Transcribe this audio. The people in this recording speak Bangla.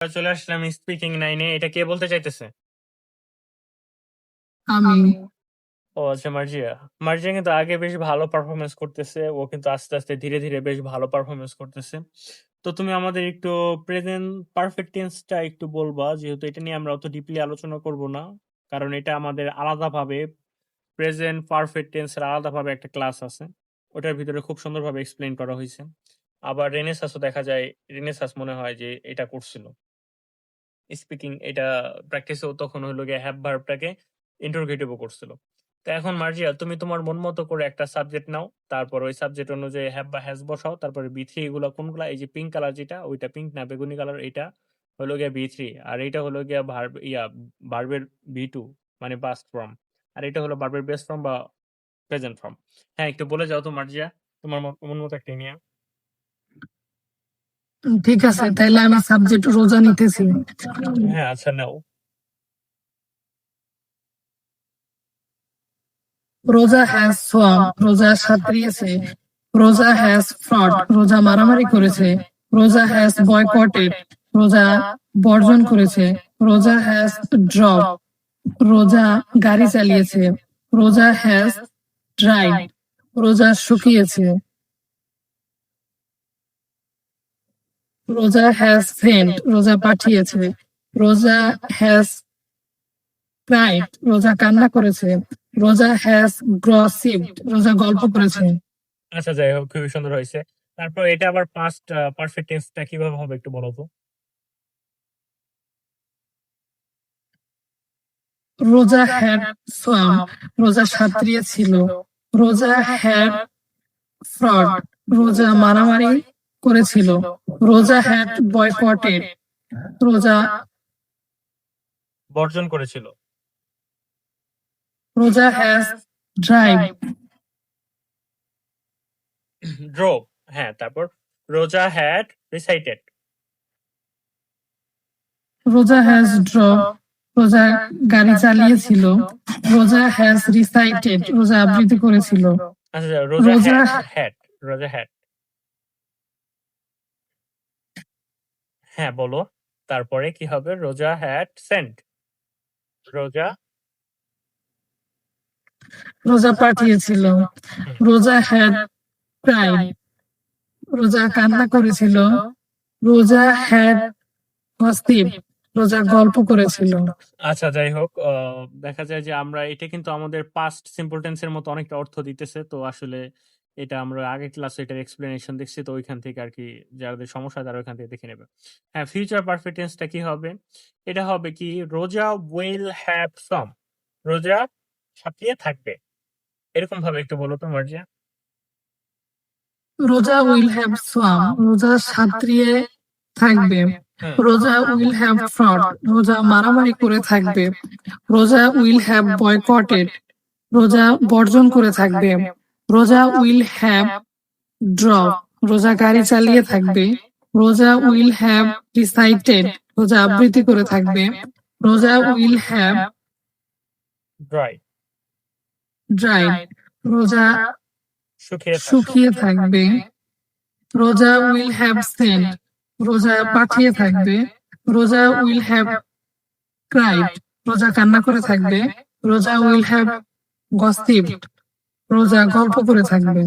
চলে আসলাম স্পিকিং নাইনে এটা কে বলতে চাইতেছে? আমি। ও আচ্ছা মার্জিয়া। মার্জিয়া কিন্তু আগে বেশ ভালো পারফরমেন্স করতেছে। ও কিন্তু আস্তে আস্তে ধীরে ধীরে বেশ ভালো পারফরমেন্স করতেছে। তো তুমি আমাদের একটু প্রেজেন্ট পারফেক্ট টেন্সটা একটু বলবা। যেহেতু এটা নিয়ে আমরা অত ডিপলি আলোচনা করব না। কারণ এটা আমাদের আলাদাভাবে প্রেজেন্ট পারফেক্ট টেন্সের আলাদাভাবে একটা ক্লাস আছে। ওটার ভিতরে খুব সুন্দরভাবে এক্সপ্লেন করা হয়েছে। আবার রেনেসাসও দেখা যায় রেনেসাস মনে হয় যে এটা করছিল। স্পিকিং এটা প্র্যাকটিসেও তখন হলো গিয়ে হ্যাভ ভার্বটাকে ইন্টারোগেটিভও করছিল। তো এখন মার্জিয়া তুমি তোমার মন মতো করে একটা সাবজেক্ট নাও, তারপর ওই সাবজেক্ট অনুযায়ী হ্যাভ বা হ্যাজ বসাও, তারপরে বি থ্রি এগুলো কোনগুলা, এই যে পিঙ্ক কালার যেটা, ওইটা পিঙ্ক না বেগুনি কালার এটা হলো গিয়া বি থ্রি আর এইটা হলো গিয়া ভার্ব ইয়া ভার্বের বি টু মানে পাস্ট ফর্ম আর এটা হলো ভার্বের বেস্ট ফর্ম বা প্রেজেন্ট ফর্ম হ্যাঁ একটু বলে যাও তো মার্জিয়া, তোমার মন মতো একটা নিয়ে। ঠিক আছে তাহলে আমি সাবজেক্ট রোজা নিতেছি। হ্যাঁ আচ্ছা নাও। রোজা হ্যাজ সোয়াম রোজা সাঁতরিয়েছে রোজা হ্যাজ ফ্রড রোজা মারামারি করেছে রোজা হ্যাজ বয়কটেড রোজা বর্জন করেছে রোজা হ্যাজ ড্রপ রোজা গাড়ি চালিয়েছে রোজা হ্যাজ ড্রাইভ রোজা শুকিয়েছে। রোজা হ্যাজ ফ্রেন্ড রোজা পাঠিয়েছে। রোজা হ্যাজ ক্রাইড রোজা কান্না করেছে। রোজা হ্যাজ গ্রসিভড রোজা গল্প করেছে। আচ্ছা যাই হোক খুবই সুন্দর হয়েছে। তারপর এটা আবার পাস্ট পারফেক্ট টেন্সটা কীভাবে হবে একটু বলো তো? রোজা হ্যাড সোয়াম রোজা সাঁতরিয়ে ছিল। রোজা হ্যাড ফ্রড রোজা মারামারি করেছিল। রোজা হ্যাড বয়কটেড। রোজা বর্জন করেছিল। রোজা হ্যাজ ড্রাইভ। ড্রোভ হ্যাঁ তারপর Roja had recited. Roja has drop Roja গাড়ি চালিয়েছিল। রোজা হ্যাজ রিসাইটেড রোজা আবৃত্তি করেছিল। আচ্ছা রোজা রোজা- হ্যাড রোজা হ্যাড হ্যাঁ বলো। তারপরে কি হবে? রোজা হ্যাড সেন্ট রোজা? রোজা পাঠিয়েছিল। রোজা হ্যাড ক্রাইড রোজা কান্না করেছিল। রোজা হ্যাড হস্তিব রোজা গল্প করেছিল। আচ্ছা যাই হোক দেখা যায় যে আমরা এটা কিন্তু আমাদের পাস্ট সিম্পল টেন্সের মতো অনেকটা অর্থ দিতেছে। তো আসলে এটা আমরা আগের ক্লাসে এটার এক্সপ্লেনেশন দেখছি তো ওইখান থেকে আর কি যাদের সমস্যা তারা ওইখান থেকে দেখে নেবে। হ্যাঁ ফিউচার পারফেক্ট টেন্সটা কি হবে? এটা হবে কি রোজা উইল হ্যাভ সাম রোজা ছাপিয়ে থাকবে। এরকম ভাবে একটু বলো তো মার্জিয়া। রোজা উইল হ্যাভ সোয়াম রোজা সাঁতরিয়ে থাকবে। রোজা উইল হ্যাভ ফ্রড রোজা মারামারি করে থাকবে। রোজা উইল হ্যাভ বয়কটেড রোজা বর্জন করে থাকবে। রোজা উইল হ্যাভ ড্রপ রোজা গাড়ি চালিয়ে থাকবে। রোজা উইল হ্যাভ রিসাইটেড। রোজা আবৃত্তি করে থাকবে। রোজা উইল হ্যাভ ড্রাই ড্রাইড। রোজা শুকিয়ে থাকবে। রোজা উইল হ্যাভ সেন্ট। রোজা পাঠিয়ে থাকবে। রোজা উইল হ্যাভ ক্রাইড রোজা কান্না করে থাকবে। রোজা উইল হ্যাভ গসিপ রোজা গল্প করে থাকবে